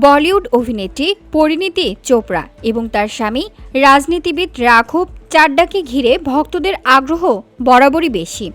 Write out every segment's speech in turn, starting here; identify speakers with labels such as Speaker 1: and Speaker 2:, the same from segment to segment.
Speaker 1: বলিউড অভিনেত্রী পরিণীতি চোপড়া এবং তার স্বামী রাজনীতিবিদ রাঘব চাড্ডাকে ঘিরে ভক্তদের আগ্রহ বরাবরই বেশি।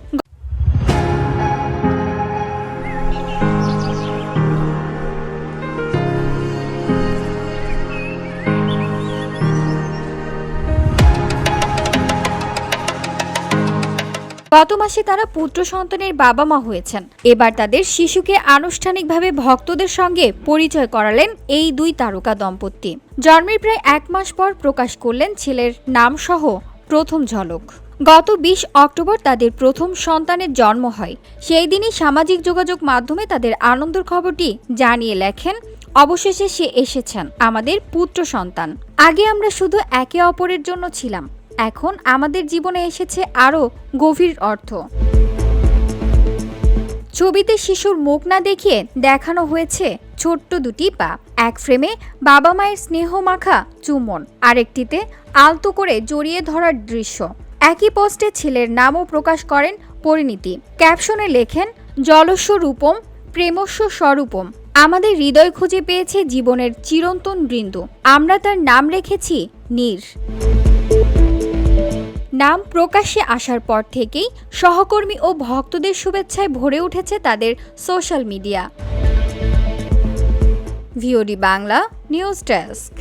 Speaker 1: গত মাসে তারা পুত্র সন্তানের বাবা মা হয়েছেন। এবার তাদের শিশুকে আনুষ্ঠানিকভাবে ভক্তদের সঙ্গে পরিচয় করালেন এই দুই তারকা দম্পতি। জন্মের প্রায় এক মাস পর প্রকাশ করলেন ছেলের নামসহ প্রথম ঝলক। গত বিশ অক্টোবর তাদের প্রথম সন্তানের জন্ম হয়। সেই দিনই সামাজিক যোগাযোগ মাধ্যমে তাদের আনন্দের খবরটি জানিয়ে লেখেন, অবশেষে সে এসেছেন আমাদের পুত্র সন্তান। আগে আমরা শুধু একে অপরের জন্য ছিলাম এখন আমাদের জীবনে এসেছে আরও গভীর অর্থ। ছবিতে শিশুর মুখ না দেখিয়ে দেখানো হয়েছে ছোট্ট দুটি পা। এক ফ্রেমে বাবা মায়ের স্নেহ মাখা চুম্বন, আরেকটিতে আলতো করে জড়িয়ে ধরার দৃশ্য। একই পোস্টে ছেলের নামও প্রকাশ করেন পরিণীতি। ক্যাপশনে লেখেন, জলস্ব রূপম, প্রেমস্ব স্বরূপম। আমাদের হৃদয় খুঁজে পেয়েছে জীবনের চিরন্তন বৃন্দ। আমরা তার নাম রেখেছি নীর। নাম প্রকাশ্যে আসার পর থেকেই সহকর্মী ও ভক্তদের শুভেচ্ছায় ভরে উঠেছে তাদের social media. VOD Bangla news desk.